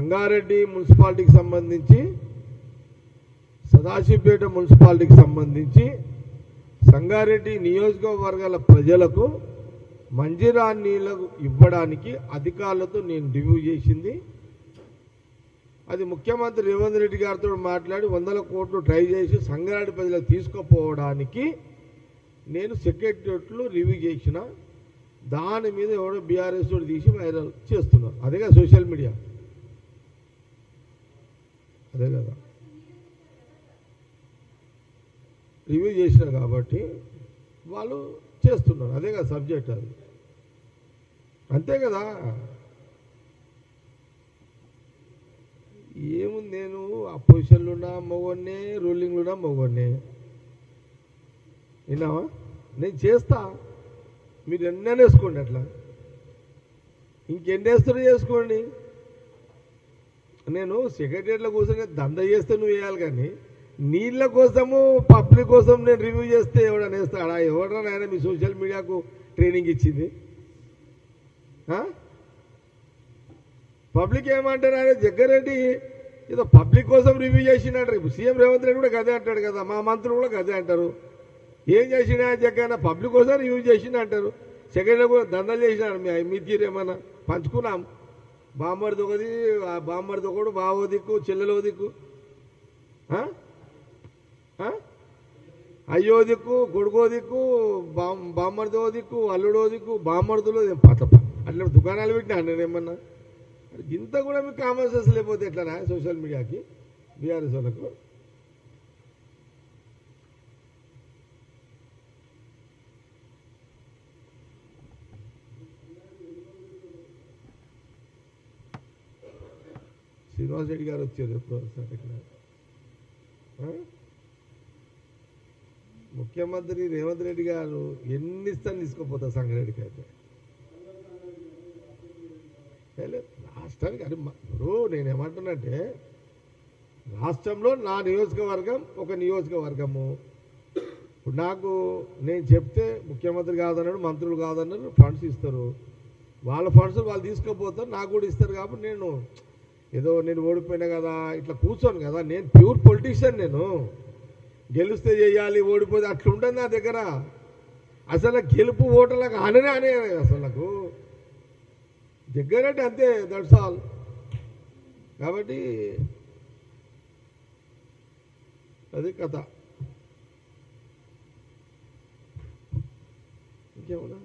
సంగారెడ్డి మున్సిపాలిటీకి సంబంధించి సదాశివపేట మున్సిపాలిటీకి సంబంధించి సంగారెడ్డి నియోజకవర్గాల ప్రజలకు మంజిరా నీళ్ళు ఇవ్వడానికి అధికారులతో నేను రివ్యూ చేసింది. అది ముఖ్యమంత్రి రేవంత్ రెడ్డి గారితో మాట్లాడి వందల కోట్లు ట్రై చేసి సంగారెడ్డి ప్రజలకు తీసుకుపోవడానికి నేను సెక్రటరియట్లో రివ్యూ చేసిన దాని మీద ఎవడో బీఆర్ఎస్ తీసి వైరల్ చేస్తున్నారు. అదేగా సోషల్ మీడియా. అదే కదా. రివ్యూ చేసినారు కాబట్టి వాళ్ళు చేస్తున్నారు. అదే కదా సబ్జెక్ట్ అది. అంతే కదా. ఏముంది నేను? అపోజిషన్లో ఉన్నా మగవాడినే రూలింగ్లు ఉన్నా మగవాడినే విన్నావా? నేను చేస్తా. మీరు ఎన్నైనా వేసుకోండి అట్లా. ఇంకెన్నేస్తారో చేసుకోండి. నేను సెక్రటరీల కూర్చొని దంద చేస్తే నువ్వు వేయాలి కానీ నీళ్ళ కోసము పబ్లిక్ కోసం నేను రివ్యూ చేస్తే ఎవడన్నా వేస్తాడా ఎవడన్నా మీ సోషల్ మీడియాకు ట్రైనింగ్ ఇచ్చింది? పబ్లిక్ ఏమంటారు ఆయన జగ్గారెడ్డి ఏదో పబ్లిక్ కోసం రివ్యూ చేసిండంటారు ఇప్పుడు సీఎం రేవంత్ రెడ్డి కూడా గదే అంటాడు కదా. మా మంత్రులు కూడా గదే అంటారు. ఏం చేసినా జగ్గన్న పబ్లిక్ కోసం రివ్యూ చేసిండు అంటారు. సెకండ్ కూడా దందలు చేసినాడు. మీ మీ తీరేమన్నా పంచుకున్నాం? బామ్మడిది ఒకది ఆ ఒకడు బావో దిక్కు చెల్లెలో దిక్కు. అయ్యో దిక్కు కొడుకో దిక్కు బామ్ బామ్మడిదో దిక్కు అల్లుడో దిక్కు బామ్మడిదులో పత అట్లా దుకాణాలు పెట్టినా నేను ఏమన్నా? ఇంత కూడా మీకు కామన్ సెన్స్ లేకపోతే ఎట్లా సోషల్ మీడియాకి బీఆర్ఎస్ వాళ్ళకు? శ్రీనివాస్ రెడ్డి గారు వచ్చారు ఎప్పుడో ఒకసారి ఇక్కడ. ముఖ్యమంత్రి రేవంత్ రెడ్డి గారు ఎన్ని ఇస్తాను తీసుకోపోతారు సంగారెడ్డికి అయితే? రాష్ట్రానికి అది ఇప్పుడు నేను ఏమంటున్నంటే రాష్ట్రంలో నా నియోజకవర్గం ఒక నియోజకవర్గము. ఇప్పుడు నాకు నేను చెప్తే ముఖ్యమంత్రి కాదన్నాడు మంత్రులు కాదన్నాడు ఫండ్స్ ఇస్తారు. వాళ్ళ ఫండ్స్ వాళ్ళు తీసుకోకపోతారు నాకు కూడా ఇస్తారు కాబట్టి నేను ఏదో నేను ఓడిపోయినా కదా ఇట్లా కూర్చోను కదా నేను ప్యూర్ పొలిటీషియన్ నేను. గెలిస్తే చేయాలి ఓడిపోతే అట్లా ఉండదు నా దగ్గర. అసలు గెలుపు ఓటర్లకు అననే అనే అసలు నాకు. దగ్గరంటే అంతే దట్స్ ఆల్ కాబట్టి అది కథ. ఇంకేమన్నా